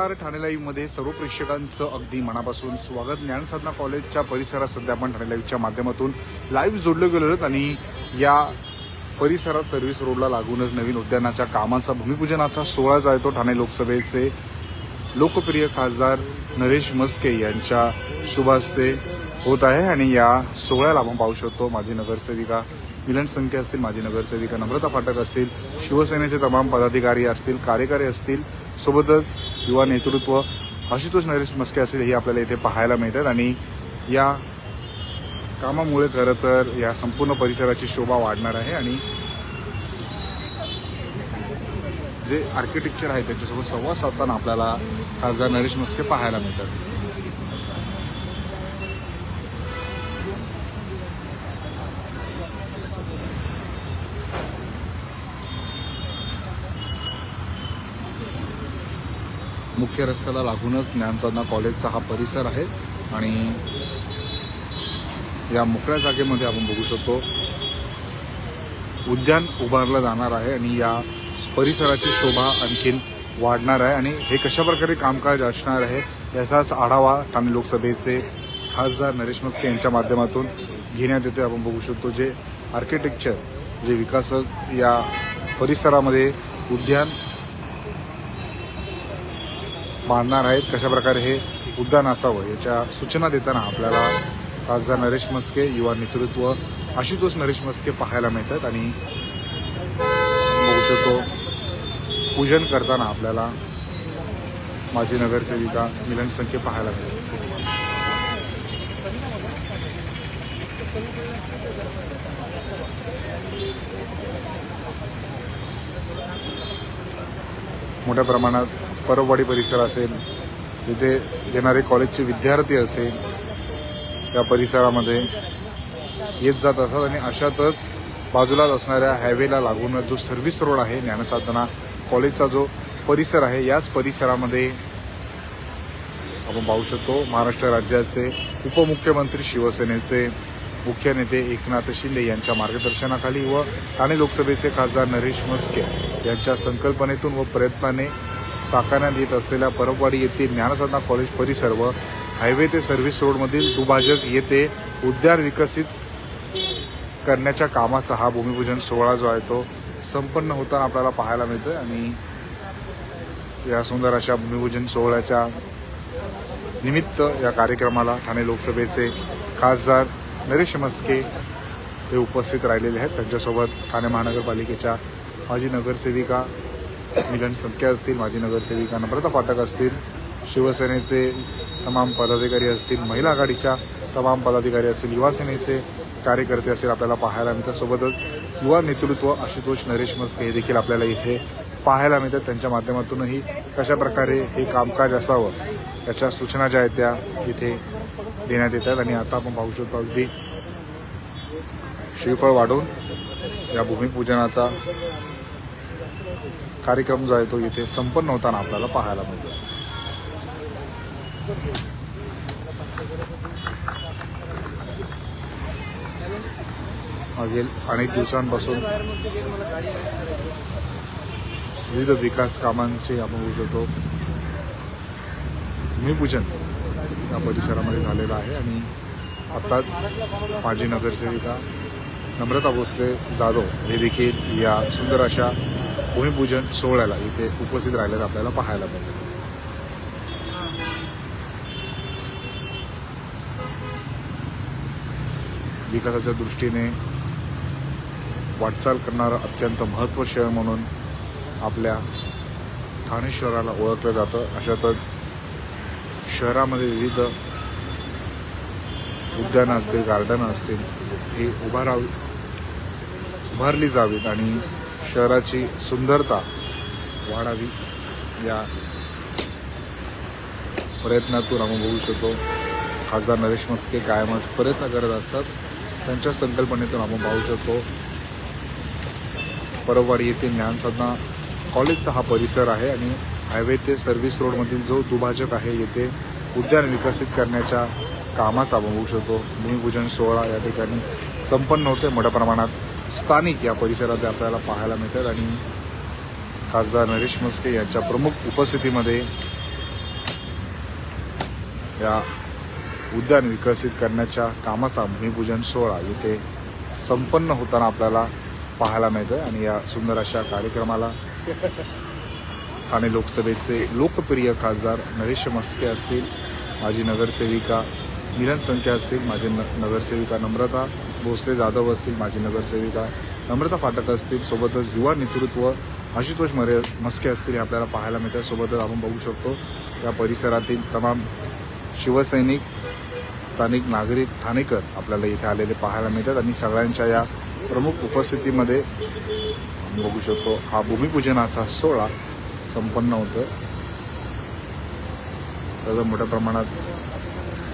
नमस्कार ठाणे लाईव्हमध्ये सर्व प्रेक्षकांचं अगदी मनापासून स्वागत. ज्ञानसाधना कॉलेजच्या परिसरात सध्या आपण ठाणे लाईव्हच्या माध्यमातून लाईव्ह जोडले गेलो आहोत आणि या परिसरात सर्व्हिस रोडला लागूनच नवीन उद्यानाच्या कामाचा भूमिपूजनाचा सोहळा जो आहे तो ठाणे लोकसभेचे लोकप्रिय खासदार नरेश मस्के यांच्या शुभ हस्ते होत आहे. आणि या सोहळ्याला आपण पाहू शकतो माजी नगरसेविका मिलन संख्य असतील माजी नगरसेविका नम्रता फाटक असतील शिवसेनेचे तमाम पदाधिकारी असतील कार्यकारी असतील. सोबतच युवा नेतृत्व आशुतोष नरेश मस्के असेल हे आपल्याला इथे पाहायला मिळतात. आणि या कामामुळे खरं तर या संपूर्ण परिसराची शोभा वाढणार आहे. आणि जे आर्किटेक्चर आहे त्याच्यासोबत संवाद साधताना आपल्याला खासदार नरेश मस्के पाहायला मिळतात. मुख्य रस्त्याला लागूनच ज्ञानसाधना कॉलेजचा हा परिसर आहे आणि या मोकळ्या जागेमध्ये आपण बघू शकतो उद्यान उभारलं जाणार आहे आणि या परिसराची शोभा आणखीन वाढणार आहे आणि हे कशा प्रकारे कामकाज असणार आहे याचाच आढावा ठाणे लोकसभेचे खासदार नरेश मस्के यांच्या माध्यमातून घेण्यात येते आपण बघू शकतो जे आर्किटेक्चर जे विकासक या परिसरामध्ये उद्यान बांधणार आहेत कशा प्रकारे हे उद्यान असावं याच्या सूचना देताना आपल्याला खासदार नरेश मस्के युवा नेतृत्व आशुतोष नरेश मस्के पाहायला मिळतात आणि बघू शकतो पूजन करताना आपल्याला माजी नगरसेविका मिलन संख्ये पाहायला मिळतात. मोठ्या प्रमाणात परबवाडी परिसर असेल तिथे येणारे कॉलेजचे विद्यार्थी असेल त्या परिसरामध्ये येत जात असतात आणि अशातच बाजूलाच असणाऱ्या हायवेला लागून जो सर्व्हिस रोड आहे ज्ञानसाधना कॉलेजचा जो परिसर आहे याच परिसरामध्ये आपण पाहू शकतो महाराष्ट्र राज्याचे उपमुख्यमंत्री शिवसेनेचे मुख्य नेते एकनाथ शिंदे यांच्या मार्गदर्शनाखाली व ठाणे लोकसभेचे खासदार नरेश मस्के यांच्या संकल्पनेतून व प्रयत्नाने साकारण्यात येत असलेल्या परबवाडी येथील ज्ञानसाधना कॉलेज परिसर व हायवे ते सर्व्हिस रोडमधील दुभाजक येथे उद्यान विकसित करण्याच्या कामाचा हा भूमिपूजन सोहळा जो आहे तो संपन्न होताना आपल्याला पाहायला मिळतोय आणि या सुंदर अशा भूमिपूजन सोहळ्याच्या निमित्त या कार्यक्रमाला ठाणे लोकसभेचे खासदार नरेश मस्के हे उपस्थित राहिलेले आहेत. त्यांच्यासोबत ठाणे महानगरपालिकेच्या माजी नगरसेविका मिलन संख्या असतील माजी नगरसेविका नम्रता पाठक असतील शिवसेनेचे तमाम पदाधिकारी असतील महिला आघाडीच्या तमाम पदाधिकारी असतील युवा सेनेचे कार्यकर्ते असतील आपल्याला पाहायला मिळतात. सोबतच युवा नेतृत्व आशुतोष नरेश मस्के हे देखील आपल्याला इथे पाहायला मिळतात. त्यांच्या माध्यमातूनही कशा प्रकारे हे कामकाज असावं त्याच्या सूचना ज्या आहेत त्या इथे देण्यात येतात. आणि आता आपण पाहू शकतो अगदी श्रीफळ वाढवून या भूमिपूजनाचा कार्यक्रम जो आहे तो इथे संपन्न होताना आपल्याला पाहायला मिळतो. मागील अनेक दिवसांपासून विविध विकास कामांचे आपण बघू शकतो. भूमिपूजन या परिसरामध्ये झालेलं आहे आणि आत्ताच माजी नगरसेविका नम्रता भोसले जाधव हे देखील या सुंदर अशा भूमिपूजन सोहळ्याला इथे उपस्थित राहिल्यात आपल्याला पाहायला मिळतं विकासाच्या दृष्टीने वाटचाल करणारं अत्यंत महत्त्व शहर म्हणून आपल्या ठाणे शहराला ओळखलं जातं. अशातच शहरामध्ये विविध उद्यानं असतील गार्डनं असतील ही उभारावी उभारली जावीत आणि शहराची सुंदरता वाढावी या प्रयत्नातून आपण बघू शकतो. खासदार नरेश मस्के कायमच प्रयत्न करत असतात. त्यांच्या संकल्पनेतून आपण पाहू शकतो. परबवाडी येथे ज्ञानसाधना कॉलेजचा हा परिसर आहे आणि हायवे ते सर्व्हिस रोडमधील जो दुभाजक आहे येथे उद्यान विकसित करण्याच्या कामाचा आपण बघू शकतो. भूमिपूजन सोहळा या ठिकाणी संपन्न होते मोठ्या प्रमाणात स्थानिक या परिसरात आपल्याला पाहायला मिळतात आणि खासदार नरेश मस्के यांच्या प्रमुख उपस्थितीमध्ये या उद्यान विकसित करण्याच्या कामाचा भूमिपूजन सोहळा येथे संपन्न होताना आपल्याला पाहायला मिळतं आणि या सुंदर अशा कार्यक्रमाला ठाणे लोकसभेचे लोकप्रिय खासदार नरेश मस्के असतील माजी नगरसेविका मिलन संख्या असतील माझी न नगरसेविका नम्रता भोसले जाधव असतील माजी नगरसेविका नम्रता फाटक असतील सोबतच युवा नेतृत्व आशुतोष मरे मस्के असतील हे आपल्याला पाहायला मिळतात. सोबतच आपण बघू शकतो या परिसरातील तमाम शिवसैनिक स्थानिक नागरिक ठाणेकर आपल्याला इथे आलेले पाहायला मिळतात आणि सगळ्यांच्या या प्रमुख उपस्थितीमध्ये बघू शकतो हा भूमिपूजनाचा सोहळा संपन्न होतो त्याचा मोठ्या प्रमाणात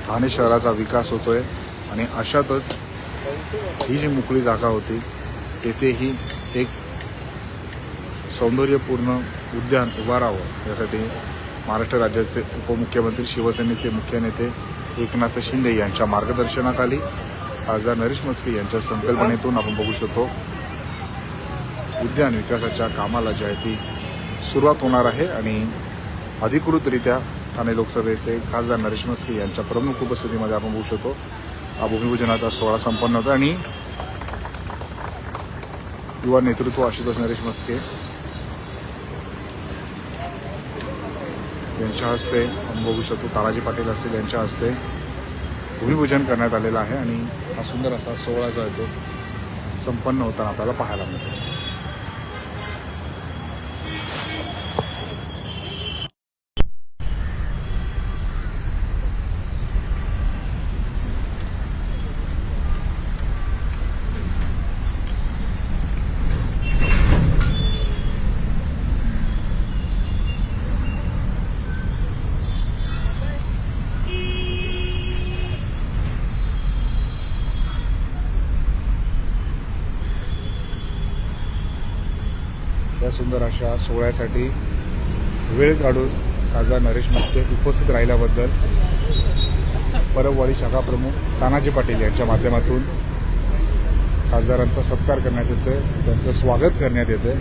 ठाणे शहराचा विकास होतोय आणि अशातच ही जी मोकळी जागा होती तेथेही एक सौंदर्यपूर्ण उद्यान उभारावं यासाठी महाराष्ट्र राज्याचे उपमुख्यमंत्री शिवसेनेचे मुख्य नेते एकनाथ शिंदे यांच्या मार्गदर्शनाखाली खासदार नरेश मस्के यांच्या संकल्पनेतून आपण बघू शकतो उद्यान विकासाच्या कामाला जी आहे ती सुरुवात होणार आहे आणि अधिकृतरित्या ठाणे लोकसभेचे खासदार नरेश मस्के यांच्या प्रमुख उपस्थितीमध्ये आपण बघू शकतो हा भूमिपूजनाचा सोहळा संपन्न होता आणि युवा नेतृत्व आशुतोष नरेश मस्के यांच्या हस्ते आपण बघू शकतो पाटील असतील यांच्या हस्ते भूमिपूजन करण्यात आलेलं आहे आणि हा सुंदर असा सोहळा जो आहे तो संपन्न होताना आपल्याला पाहायला मिळतो या सुंदर अशा सोहळ्यासाठी वेळ काढून खासदार नरेश मस्के उपस्थित राहिल्याबद्दल परबवाडी शाखा प्रमुख तानाजी पाटील यांच्या माध्यमातून खासदारांचा सत्कार करण्यात येतोय त्यांचं स्वागत करण्यात येतंय.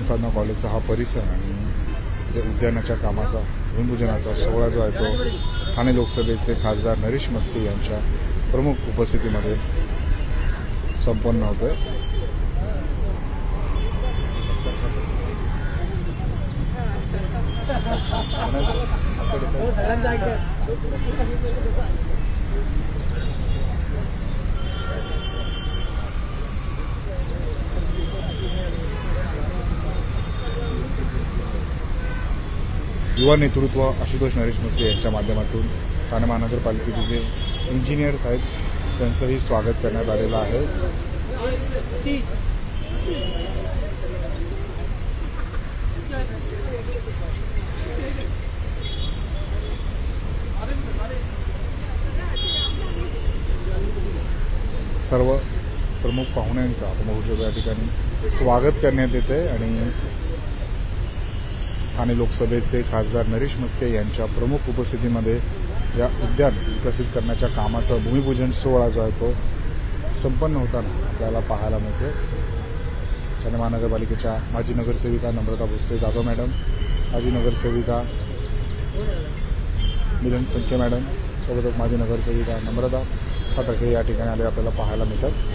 ज्ञानसाधना कॉलेजचा हा परिसर आणि उद्यानाच्या कामाचा भूमिपूजनाचा सोहळा जो आहे तो ठाणे लोकसभेचे खासदार नरेश मस्के यांच्या प्रमुख उपस्थितीमध्ये संपन्न होतोय. युवा नेतृत्व आशुतोष नरेश मस्के यांच्या माध्यमातून ठाणे महानगरपालिकेचे जे इंजिनियर्स आहेत त्यांचंही स्वागत करण्यात आलेलं आहे. सर्व प्रमुख पाहुण्यांचं आपण बघू शकतो या ठिकाणी स्वागत करण्यात येते आणि ठाणे लोकसभेचे खासदार नरेश मस्के यांच्या प्रमुख उपस्थितीमध्ये या उद्यान विकसित करण्याच्या कामाचा भूमिपूजन सोहळा जो आहे तो संपन्न होताना आपल्याला पाहायला मिळतो ठाणे महानगरपालिकेच्या माजी नगरसेविका नम्रता भोसले जाधव मॅडम माजी नगरसेविका मिलन संख्ये मॅडम सोबतच माजी नगरसेविका नम्रता फाटक हे या ठिकाणी आले आपल्याला पाहायला मिळतात.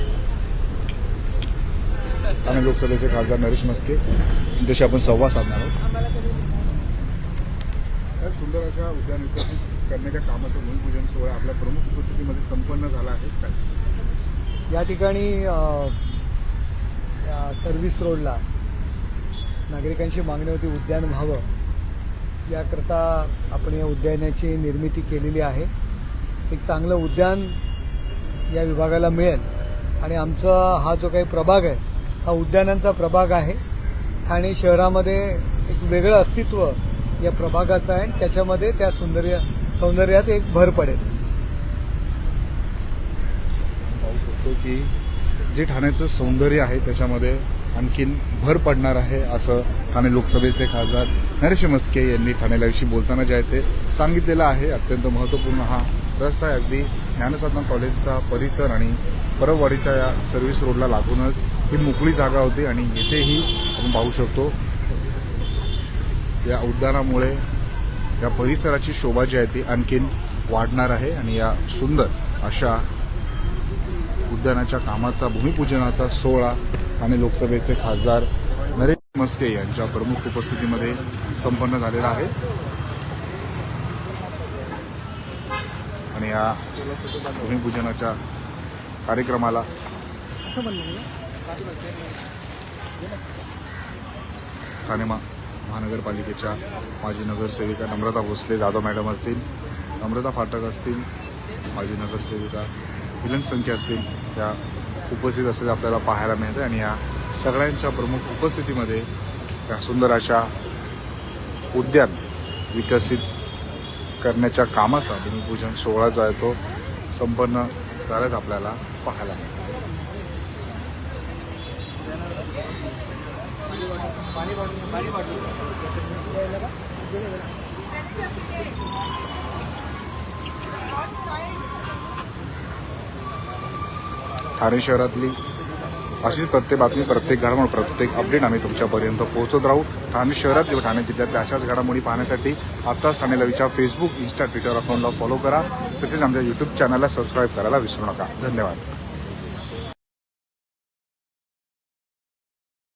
ठाणे लोकसभेचे खासदार नरेश मस्के यांच्याशी आपण संवाद साधणार आहोत. सुंदर अशा उद्यान विकसित करण्याच्या कामाचं भूमिपूजन सोहळा आपल्या प्रमुख उपस्थितीमध्ये संपन्न झाला आहे. काय या ठिकाणी सर्व्हिस रोडला नागरिकांची मागणी होती उद्यान व्हावं. याकरता आपण या उद्यानाची निर्मिती केलेली आहे. एक चांगलं उद्यान या विभागाला मिळेल. आणि आमचा हा जो काही प्रभाग आहे हा उद्यानांचा प्रभाग आहे. ठाणे शहरामध्ये एक वेगळं अस्तित्व या प्रभागाचं आहे आणि त्याच्यामध्ये त्या सौंदर्य सौंदर्यात एक भर पडेल. पाहू शकतो की जे ठाण्याचं सौंदर्य आहे त्याच्यामध्ये आणखीन भर पडणार आहे असं ठाणे लोकसभेचे खासदार नरेश मस्के यांनी ठाणेलाविषयी बोलताना जे आहे ते सांगितलेलं आहे. अत्यंत महत्त्वपूर्ण हा रस्ता आहे. अगदी ज्ञानसाधना कॉलेजचा परिसर आणि परबवाडीच्या या सर्व्हिस रोडला लागूनच ही मोकळी जागा होती आणि येथेही आपण पाहू शकतो या उद्यानामुळे या परिसराची शोभा जी आहे ती आणखीन वाढणार आहे आणि या सुंदर अशा उद्यानाच्या कामाचा भूमिपूजनाचा सोहळा आणि लोकसभेचे खासदार नरेश मस्के यांच्या प्रमुख उपस्थितीमध्ये संपन्न झालेला आहे. आणि या भूमिपूजनाच्या कार्यक्रमाला. ठाणे मा- महानगरपालिकेच्या माजी नगरसेविका नम्रता भोसले जाधव मॅडम असतील नम्रता फाटक असतील माजी नगरसेविका विलन संख्या असतील त्या उपस्थित असलेल्या आपल्याला पाहायला मिळते आणि या सगळ्यांच्या प्रमुख उपस्थितीमध्ये या सुंदर अशा उद्यान विकसित करण्याच्या कामाचा भूमिपूजन सोहळा जो आहे तो संपन्न झाल्याच आपल्याला पाहायला. मिळतं ठाणे शहरातली अशीच प्रत्येक बातमी प्रत्येक घडामोड प्रत्येक अपडेट आम्ही तुमच्यापर्यंत पोहोचत राहू. ठाणे शहरात किंवा ठाणे जिल्ह्यातल्या अशाच घडामोडी पाहण्यासाठी आत्ताच ठाणे लवीच्या फेसबुक इन्स्टा ट्विटर अकाउंटला फॉलो करा. तसेच आमच्या यूट्यूब चॅनलला सबस्क्राईब करायला विसरू नका. धन्यवाद.